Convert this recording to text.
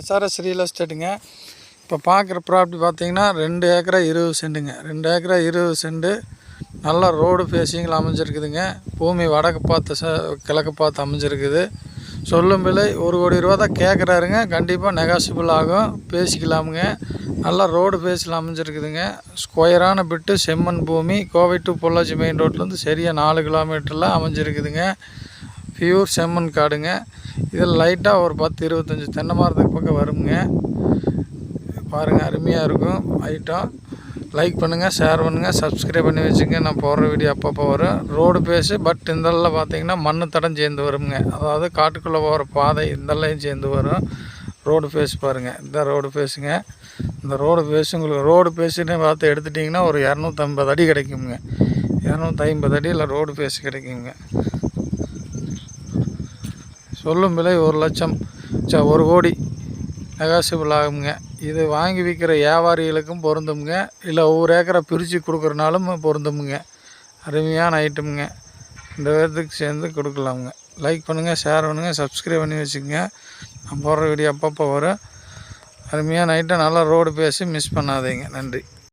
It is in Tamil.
எஸ்ஆர்எஸ் ரியல் எஸ்டேட்டுங்க இப்போ பார்க்குற ப்ராப்பர்ட்டி பார்த்தீங்கன்னா ரெண்டு ஏக்கரா இருபது சென்ட்டுங்க ரெண்டு ஏக்கரா இருபது சென்ட்டு நல்லா ரோடு ஃபேஸிங்கில் அமைஞ்சிருக்குதுங்க. பூமி வடக்கு பார்த்து ச கிழக்கு பார்த்து அமைஞ்சிருக்குது. சொல்லும் விலை ஒரு கோடி ரூபா தான் கேட்குறாருங்க கண்டிப்பாக நெகாசிபிள் ஆகும். பேசிக்கலாமுங்க. நல்லா ரோடு ஃபேஸில் அமைஞ்சிருக்குதுங்க. ஸ்கொயரான பிட்டு செம்மண் பூமி கோவை டு பொள்ளாச்சி மெயின் ரோட்லேருந்து சரியாக நாலு கிலோமீட்டரில் அமைஞ்சிருக்குதுங்க. பியூர் செம்மண் காடுங்க. இதில் லைட்டாக ஒரு பத்து இருபத்தஞ்சி தென்னை மரத்துக்கு பக்கம் வருங்க. பாருங்கள் அருமையாக இருக்கும். ஐட்டம் லைக் பண்ணுங்கள் ஷேர் பண்ணுங்கள் சப்ஸ்கிரைப் பண்ணி வச்சுங்க. நான் போடுற வீடியோ அப்பப்போ வரும். ரோடு பேஸு பட் இந்தெல்லாம் பார்த்தீங்கன்னா மண்ணு தடம் சேர்ந்து வருங்க. அதாவது காட்டுக்குள்ளே போகிற பாதை இந்தெல்லாம் சேர்ந்து வரும். ரோடு ஃபேஸ் பாருங்கள் இந்த ரோடு பேசுங்க. இந்த ரோடு ஃபேஸ் உங்களுக்கு ரோடு ஃபேஸுன்னு பார்த்து எடுத்துட்டிங்கன்னா ஒரு இரநூத்தம்பது அடி கிடைக்குங்க. இரநூத்தி ஐம்பது அடியில் ரோடு ஃபேஸ் கிடைக்குங்க. சொல்லும் விலை ஒரு லட்சம். ச ஒரு கோடி. நெகாசிபிள் ஆகுங்க இது வாங்கி விற்கிற வியாபாரிகளுக்கும் பொருந்துமுங்க. இல்லை ஒவ்வொரு ஏக்கரை பிரித்து கொடுக்குறனாலும் பொருந்துமுங்க. அருமையான ஐட்டமுங்க. இந்த விதத்துக்கு சேர்ந்து கொடுக்கலாமுங்க. லைக் பண்ணுங்கள் ஷேர் பண்ணுங்கள் சப்ஸ்கிரைப் பண்ணி வச்சுக்கோங்க. நான் போடுற வீடியோ அப்பப்போ வரும். அருமையான ஐட்டம் நல்லா ரோடு பேசி மிஸ் பண்ணாதீங்க. நன்றி.